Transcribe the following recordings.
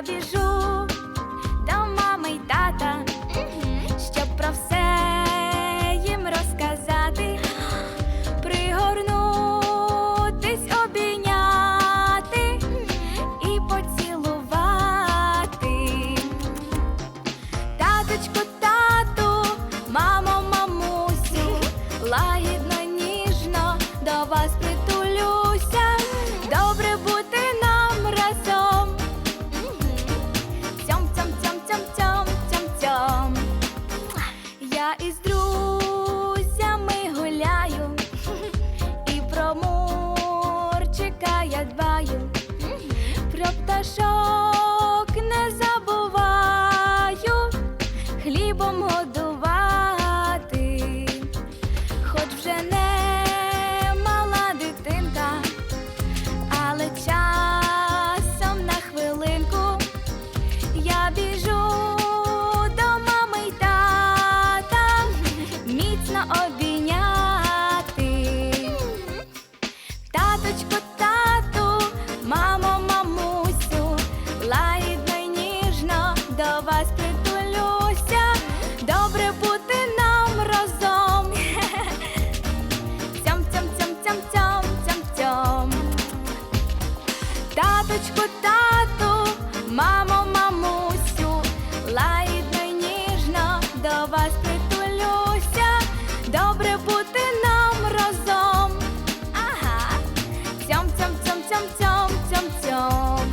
біжу до мами й тата, щоб про все їм розказати, пригорнутись, обійняти і поцілувати. Таточку, тату, мамо, мамусю, лагідно, ніжно до вас прийду. Пташок не забуваю хлібом годувати, Таточко, тату, мамо, мамусю, лагідно ніжно до вас притулюся. Добре бути нам разом. Ага. Цьом, цьом, цьом, цьом, цьом, цьом, цьом.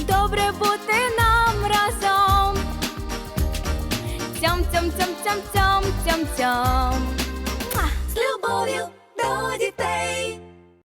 Добре бути нам разом. Цьом, цьом, цьом, цьом, цьом, цьом, цьом.